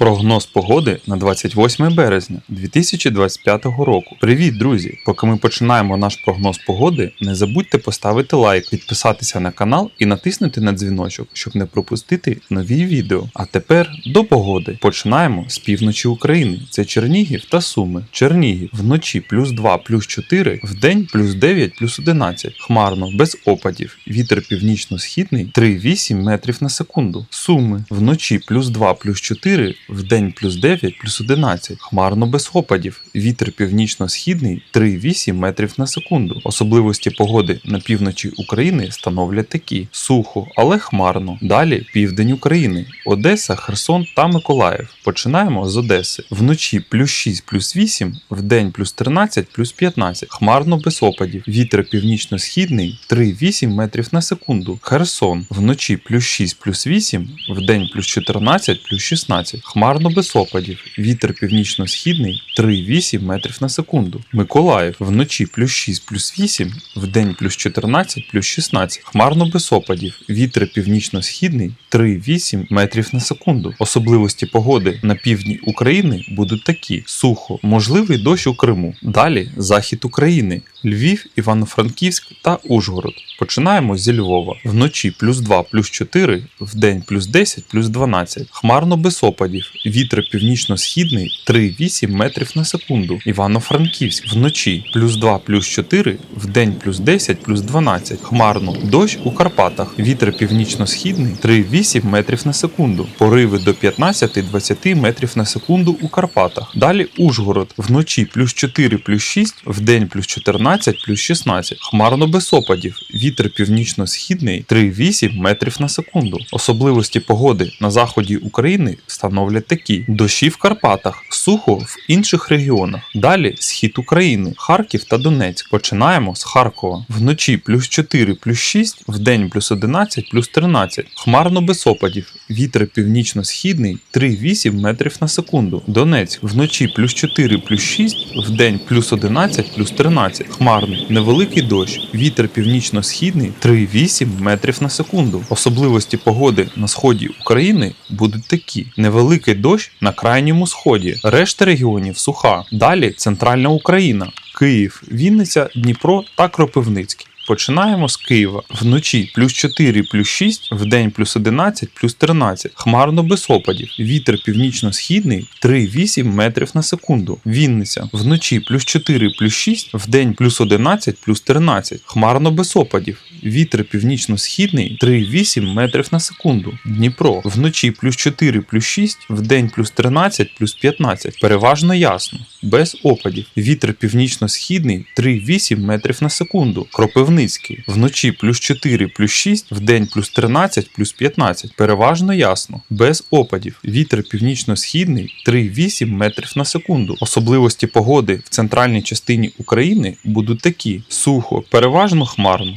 Прогноз погоди на 28 березня 2025 року. Привіт, друзі! Поки ми починаємо наш прогноз погоди, не забудьте поставити лайк, підписатися на канал і натиснути на дзвіночок, щоб не пропустити нові відео. А тепер до погоди. Починаємо з півночі України. Це Чернігів та Суми. Чернігів вночі плюс 2, плюс 4, вдень плюс 9, плюс 11. Хмарно, без опадів. Вітер північно-східний 3,8 метрів на секунду. Суми вночі плюс 2, плюс 4, вдень плюс 9, плюс 11. Хмарно без опадів. Вітер північно-східний 3,8 метрів на секунду. Особливості погоди на півночі України становлять такі: сухо, але хмарно. Далі південь України, Одеса, Херсон та Миколаїв. Починаємо з Одеси. Вночі плюс 6, плюс 8, вдень плюс 13, плюс 15. Хмарно без опадів. Вітер північно-східний 3,8 метрів на секунду. Херсон. Вночі плюс 6, плюс 8, вдень плюс 14, плюс 16. Хмарно без опадів. Вітер північно-східний 3,8 метрів на секунду. Миколаїв. Вночі плюс 6, плюс 8, вдень плюс 14, плюс 16. Хмарно без опадів. Вітер північно-східний 3,8 метрів на секунду. Особливості погоди на півдні України будуть такі: сухо, можливий дощ у Криму. Далі захід України, Львів, Івано-Франківськ та Ужгород. Починаємо зі Львова. Вночі плюс 2, плюс 4, вдень плюс 10, плюс 12. Хмарно без опадів. Вітер північно-східний 3,8 метрів на секунду. Івано-Франківськ. Вночі плюс 2, плюс 4, вдень плюс 10, плюс 12. Хмарно. Дощ у Карпатах. Вітер північно-східний 3,8 метрів на секунду. Пориви до 15-20 метрів на секунду у Карпатах. Далі Ужгород. Вночі плюс 4, плюс 6, вдень плюс 14, плюс 16. Хмарно без опадів. Вітер північно-східний 3,8 метрів на секунду. Особливості погоди на заході України становлять такі: дощі в Карпатах, сухо в інших регіонах. Далі схід України, Харків та Донецьк. Починаємо з Харкова. Вночі плюс 4, плюс 6, вдень плюс 11, плюс 13. Хмарно без опадів. Вітер північно-східний 3,8 метрів на секунду. Донецьк вночі плюс 4, плюс 6, вдень плюс 11, плюс 13. Хмарно, невеликий дощ. Вітер північно-східний 3,8 метрів на секунду. Особливості погоди на сході України будуть такі: невеликий дощ на крайньому сході. Решта регіонів суха. Далі центральна Україна, Київ, Вінниця, Дніпро та Кропивницький. Починаємо з Києва. Вночі плюс 4, плюс 6, вдень плюс 11, плюс 13. Хмарно без опадів. Вітер північно-східний 3,8 метрів на секунду. Вінниця. Вночі плюс 4, плюс 6, вдень плюс 11, плюс 13. Хмарно без опадів. Вітер північно-східний 3,8 метрів на секунду. Дніпро. Вночі плюс 4, плюс 6, вдень плюс 13, плюс 15. Переважно ясно. Без опадів. Вітер північно-східний 3,8 метрів на секунду. Кропивницький. Вночі плюс 4, плюс 6, вдень плюс 13, плюс 15. Переважно ясно. Без опадів. Вітер північно-східний 3,8 метрів на секунду. Особливості погоди в центральній частині України будуть такі: сухо, переважно хмарно.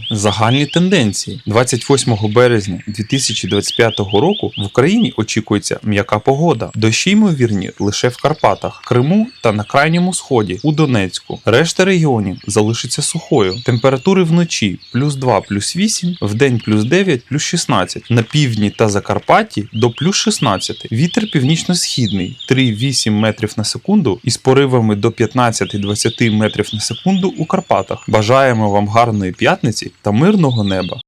Загальні тенденції 28 березня 2025 року в Україні очікується м'яка погода. Дощі ймовірні лише в Карпатах, Криму та на крайньому сході у Донецьку. Решта регіонів залишиться сухою. Температури вночі плюс 2, плюс 8, вдень плюс 9, плюс 16. На півдні та Закарпатті до плюс 16. Вітер північно-східний 3,8 метрів на секунду із поривами до 15-20 метрів на секунду у Карпатах. Бажаємо вам гарної п'ятниці та мирного неба.